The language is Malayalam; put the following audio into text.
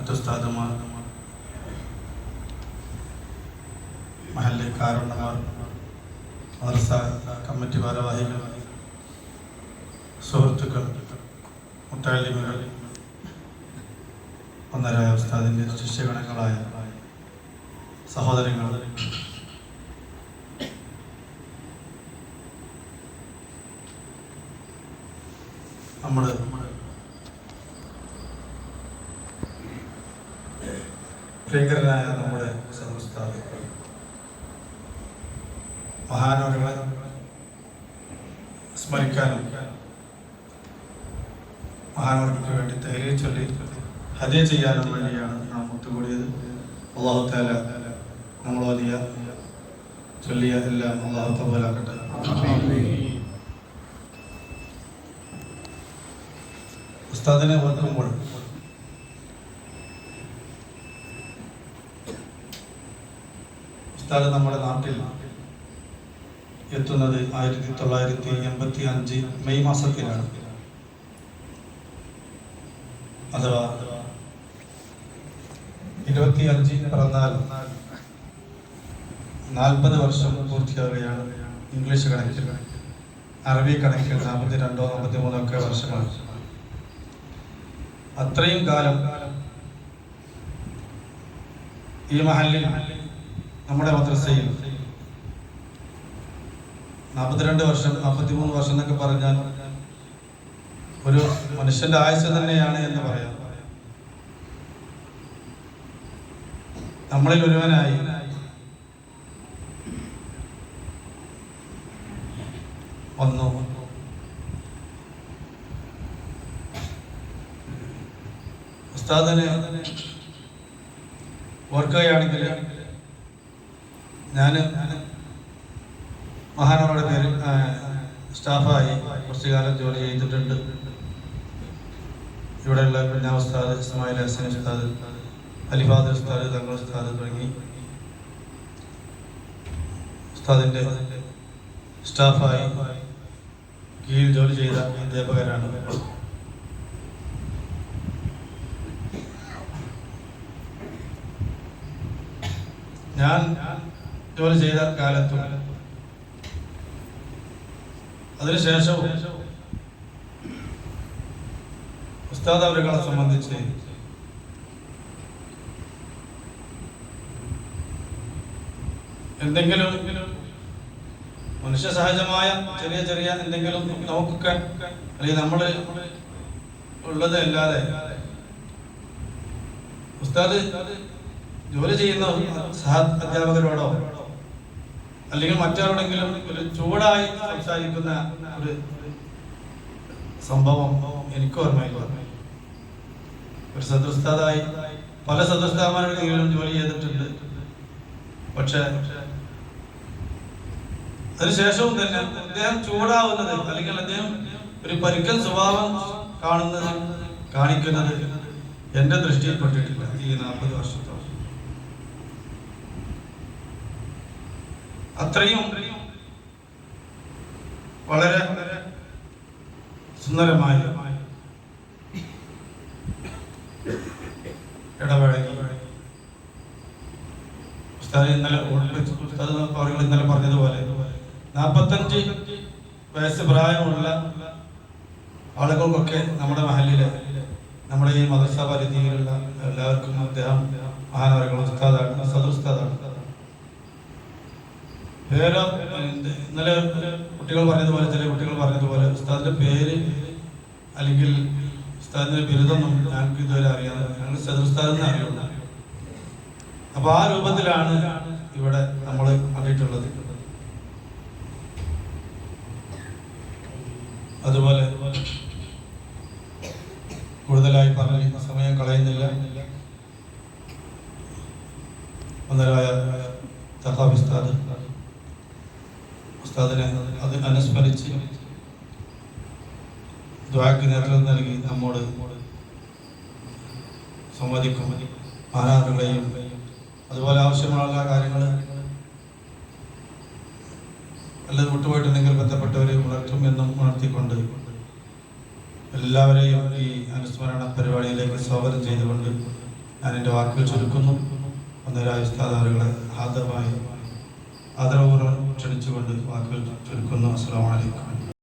മറ്റു ഉസ്താദുമാർ മഹല്ല് കാരണമാർ മദർസ കമ്മിറ്റി ഭാരവാഹികൾ സുഹൃത്തുക്കൾ മുട്ടാലിമുകൾ ഒന്നര ഉസ്താദിന്റെ ശിഷ്യഗണങ്ങളായ സഹോദരങ്ങൾ. നമ്മുടെ പ്രിയങ്കരനായ നമ്മുടെ സദുസ്താദ് മഹാനവരുകളെ സ്മരിക്കാനും മഹാനവർക്ക് വേണ്ടി തൈരെ ചൊല്ലി ഹദയ ചെയ്യാനും വേണ്ടിയാണ് നാം ഒത്തുകൂടിയത്. അള്ളാഹു താല നമ്മൾ ചൊല്ലിയ എല്ലാം അള്ളാഹു തബലാക്കട്ടെ ഉസ്താദിനെ ഓർക്കുമ്പോൾ ഉസ്താദ് നമ്മുടെ നാട്ടിൽ എത്തുന്നത് ആയിരത്തി തൊള്ളായിരത്തി എൺപത്തി അഞ്ച് മെയ് മാസത്തിലാണ്. അഥവാ ഇരുപത്തി അഞ്ച് പിറന്നാൽ നാൽപ്പത് വർഷം പൂർത്തിയാവുകയാണ് ഇംഗ്ലീഷ് കണക്കിൽ. അറബി കണക്കിൽ നാൽപ്പത്തി രണ്ടോ നാൽപ്പത്തി മൂന്നോ ഒക്കെ വർഷമാണ്. അത്രയും കാലം ഈ മഹലിൽ നമ്മുടെ മദ്രസയിൽ നാൽപ്പത്തിരണ്ട് വർഷം നാൽപ്പത്തിമൂന്ന് വർഷം എന്നൊക്കെ പറഞ്ഞാൽ ഒരു മനുഷ്യന്റെ ആയുസ് തന്നെയാണ് എന്ന് പറയാം. നമ്മളിൽ ഒരുവനായി വന്നു. ഉസ്താദിനെ ഓർക്കുകയാണെങ്കിൽ ഞാൻ മഹാനവരുടെ പേര് സ്റ്റാഫായി കുറച്ചു കാലം ജോലി ചെയ്തിട്ടുണ്ട്. ഇവിടെയുള്ള പിന്നെ ഉസ്താദ് ഇസ്മായിൽ ഹസൻ ഉസ്താദ് അലിഫാദ് ഉസ്താദ് തങ്ങൾ ഉസ്താദ് തുടങ്ങി. ഉസ്താദിന്റെ സ്റ്റാഫായി കീഴിൽ ജോലി ചെയ്ത അധ്യാപകരാണ് ഞാൻ ജോലി ചെയ്ത കാലത്തും. അതിനുശേഷവും ഉസ്താദ് അവരുകളെ സംബന്ധിച്ച് എന്തെങ്കിലും മനുഷ്യ സഹജമായ ചെറിയ ചെറിയ എന്തെങ്കിലും നമുക്കൊക്കെ അല്ലെങ്കിൽ നമ്മൾ ഉള്ളത് അല്ലാതെ ഉസ്താദ് ജോലി ചെയ്യുന്ന സഹ അധ്യാപകരോടോ അല്ലെങ്കിൽ മറ്റാരോടെങ്കിലും ഒരു ചൂടായി സംസാരിക്കുന്ന ഒരു സംഭവം എനിക്ക് ഓർമ്മയില്ല. ഒരു സദൃസ്ഥാതായി പല സദൃസ്ഥാമാരുടെയും ജോലി ചെയ്തിട്ടുണ്ട്. പക്ഷെ അതിനുശേഷവും തന്നെ അദ്ദേഹം ചൂടാവുന്നത് അല്ലെങ്കിൽ അദ്ദേഹം ഒരു പരുക്കൻ സ്വഭാവം കാണുന്നത് കാണിക്കുന്നത് എന്റെ ദൃഷ്ടിയിൽപ്പെട്ടിട്ടില്ല ഈ നാൽപ്പത് വർഷത്തോളം അത്രയും വളരെ സുന്ദരമായ ഇടവേളയിൽ ഉസ്താദ് ഇന്നലെ ഉസ്താദ് പറഞ്ഞതുപോലെ നാൽപ്പത്തഞ്ച് വയസ്സ് പ്രായമുള്ള ആളുകൾക്കൊക്കെ നമ്മുടെ മഹലിൽ നമ്മുടെ ഈ മദർസ പരിധിയിലുള്ള എല്ലാവർക്കും അദ്ദേഹം മഹാനവരങ്ങൾ ഉസ്താദാണ് സദുസ്താദാണ്. പേര് ഇന്നലെ കുട്ടികൾ പറഞ്ഞതുപോലെ ചില കുട്ടികൾ പറഞ്ഞതുപോലെ ഉസ്താദിന്റെ പേര് അല്ലെങ്കിൽ ഉസ്താദിന്റെ ബിരുദമൊന്നും ഞങ്ങൾക്ക് ഇതുവരെ അറിയാതെ ഞങ്ങൾ എന്ന് അറിയുള്ളൂ. അപ്പൊ ആ രൂപത്തിലാണ് ഇവിടെ നമ്മൾ കണ്ടിട്ടുള്ളത്. അതുപോലെ കൂടുതലായി പറഞ്ഞ് സമയം കളയുന്നില്ല. ഒന്നരായ തഹാബ് ഉസ്താദ്. ഉസ്താദിനെ അത് അനുസ്മരിച്ച് ദ്വാക്ക് നേതൃത്വം നൽകി നമ്മോട് സംവദിക്കും ആരാധകളെയും അതുപോലെ ആവശ്യമുള്ള കാര്യങ്ങൾ വല്ലത് വിട്ടുപോയിട്ടുണ്ടെങ്കിൽ ബന്ധപ്പെട്ടവരെ ഉണർത്തും എന്നും ഉണർത്തിക്കൊണ്ട് എല്ലാവരെയും ഈ അനുസ്മരണ പരിപാടിയിലേക്ക് സ്വാഗതം ചെയ്തുകൊണ്ട് ഞാൻ എന്റെ വാക്കുകൾ ചുരുക്കുന്നു. ഒന്നരായ ഉസ്താദാറുകളെ ആദരമായി ആദരപൂർവം ക്ഷണിച്ചുകൊണ്ട് വാക്കുകൾ ചുരുക്കുന്നു. അസ്സാം വലൈക്കും